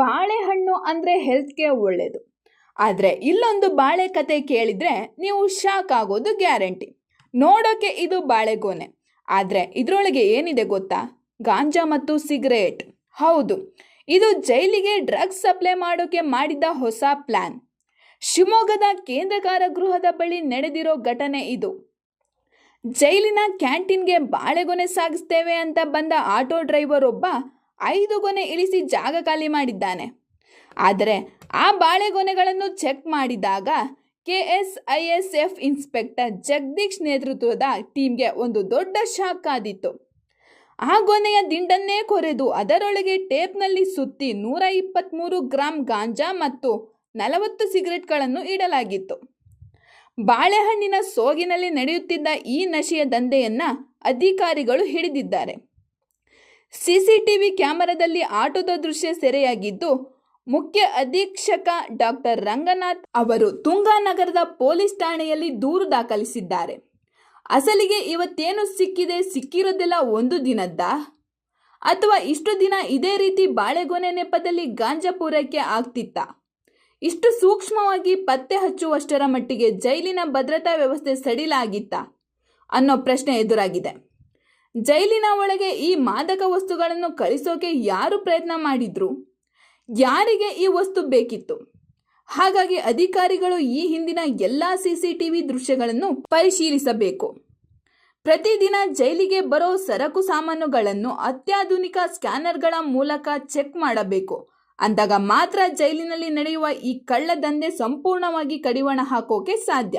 ಬಾಳೆಹಣ್ಣು ಅಂದರೆ ಹೆಲ್ತ್ಗೆ ಒಳ್ಳೆಯದು ಆದರೆ ಇಲ್ಲೊಂದು ಬಾಳೆ ಕತೆ ಕೇಳಿದರೆ ನೀವು ಶಾಕ್ ಆಗೋದು ಗ್ಯಾರಂಟಿ ನೋಡೋಕೆ ಇದು ಬಾಳೆಗೋನೆ ಆದರೆ ಇದರೊಳಗೆ ಏನಿದೆ ಗೊತ್ತಾ? ಗಾಂಜಾ ಮತ್ತು ಸಿಗರೇಟ್ ಹೌದು, ಇದು ಜೈಲಿಗೆ ಡ್ರಗ್ಸ್ ಸಪ್ಲೈ ಮಾಡೋಕೆ ಮಾಡಿದ ಹೊಸ ಪ್ಲ್ಯಾನ್ ಶಿವಮೊಗ್ಗದ ಕೇಂದ್ರ ಕಾರಾಗೃಹದ ಬಳಿ ನಡೆದಿರೋ ಘಟನೆ ಇದು. ಜೈಲಿನ ಕ್ಯಾಂಟೀನ್ಗೆ ಬಾಳೆಗೊನೆ ಸಾಗಿಸ್ತೇವೆ ಅಂತ ಬಂದ ಆಟೋ ಡ್ರೈವರ್ ಒಬ್ಬ ಐದು ಗೊನೆ ಇಳಿಸಿ ಜಾಗ ಖಾಲಿ ಮಾಡಿದ್ದಾನೆ. ಆದರೆ ಆ ಬಾಳೆಗೊನೆಗಳನ್ನು ಚೆಕ್ ಮಾಡಿದಾಗ K S I S F inspector Jagadish ನೇತೃತ್ವದ ಟೀಮ್ಗೆ ಒಂದು ದೊಡ್ಡ ಶಾಕ್ ಆದಿತ್ತು. ಆ ಗೊನೆಯ ದಿಂಡನ್ನೇ ಕೊರೆದು ಅದರೊಳಗೆ ಟೇಪ್ನಲ್ಲಿ ಸುತ್ತಿ ನೂರ ಇಪ್ಪತ್ತ್ಮೂರು ಗ್ರಾಂ ಗಾಂಜಾ ಮತ್ತು ನಲವತ್ತು ಸಿಗರೆಟ್ಗಳನ್ನು ಇಡಲಾಗಿತ್ತು. ಬಾಳೆಹಣ್ಣಿನ ಸೋಗಿನಲ್ಲಿ ನಡೆಯುತ್ತಿದ್ದ ಈ ನಶೆಯ ದಂಧೆಯನ್ನು ಅಧಿಕಾರಿಗಳು ಹಿಡಿದಿದ್ದಾರೆ. ಸಿಸಿಟಿವಿ ಕ್ಯಾಮೆರಾದಲ್ಲಿ ಆಟೋದ ದೃಶ್ಯ ಸೆರೆಯಾಗಿದ್ದು, ಮುಖ್ಯ ಅಧೀಕ್ಷಕ ಡಾಕ್ಟರ್ ರಂಗನಾಥ್ ಅವರು ತುಂಗಾನಗರದ ಪೊಲೀಸ್ ಠಾಣೆಯಲ್ಲಿ ದೂರು ದಾಖಲಿಸಿದ್ದಾರೆ. ಅಸಲಿಗೆ ಇವತ್ತೇನು ಸಿಕ್ಕಿದೆ, ಸಿಕ್ಕಿರೋದೆಲ್ಲ ಒಂದು ದಿನದ್ದ? ಅಥವಾ ಇಷ್ಟು ದಿನ ಇದೇ ರೀತಿ ಬಾಳೆಗೊನೆ ನೆಪದಲ್ಲಿ ಗಾಂಜಾ ಪೂರೈಕೆ ಆಗ್ತಿತ್ತ? ಇಷ್ಟು ಸೂಕ್ಷ್ಮವಾಗಿ ಪತ್ತೆ ಹಚ್ಚುವಷ್ಟರ ಮಟ್ಟಿಗೆ ಜೈಲಿನ ಭದ್ರತಾ ವ್ಯವಸ್ಥೆ ಸಡಿಲಾಗಿತ್ತ? ಅನ್ನೋ ಪ್ರಶ್ನೆ ಎದುರಾಗಿದೆ. ಜೈಲಿನ ಒಳಗೆ ಈ ಮಾದಕ ವಸ್ತುಗಳನ್ನು ಕಳಿಸೋಕೆ ಯಾರು ಪ್ರಯತ್ನ ಮಾಡಿದ್ರು? ಯಾರಿಗೆ ಈ ವಸ್ತು ಬೇಕಿತ್ತು? ಹಾಗಾಗಿ ಅಧಿಕಾರಿಗಳು ಈ ಹಿಂದಿನ ಎಲ್ಲ ಸಿಸಿಟಿವಿ ದೃಶ್ಯಗಳನ್ನು ಪರಿಶೀಲಿಸಬೇಕು. ಪ್ರತಿದಿನ ಜೈಲಿಗೆ ಬರೋ ಸರಕು ಸಾಮಾನುಗಳನ್ನು ಅತ್ಯಾಧುನಿಕ ಸ್ಕ್ಯಾನರ್ಗಳ ಮೂಲಕ ಚೆಕ್ ಮಾಡಬೇಕು. ಅಂದಾಗ ಮಾತ್ರ ಜೈಲಿನಲ್ಲಿ ನಡೆಯುವ ಈ ಕಳ್ಳ ದಂಧೆ ಸಂಪೂರ್ಣವಾಗಿ ಕಡಿವಾಣ ಹಾಕೋಕೆ ಸಾಧ್ಯ.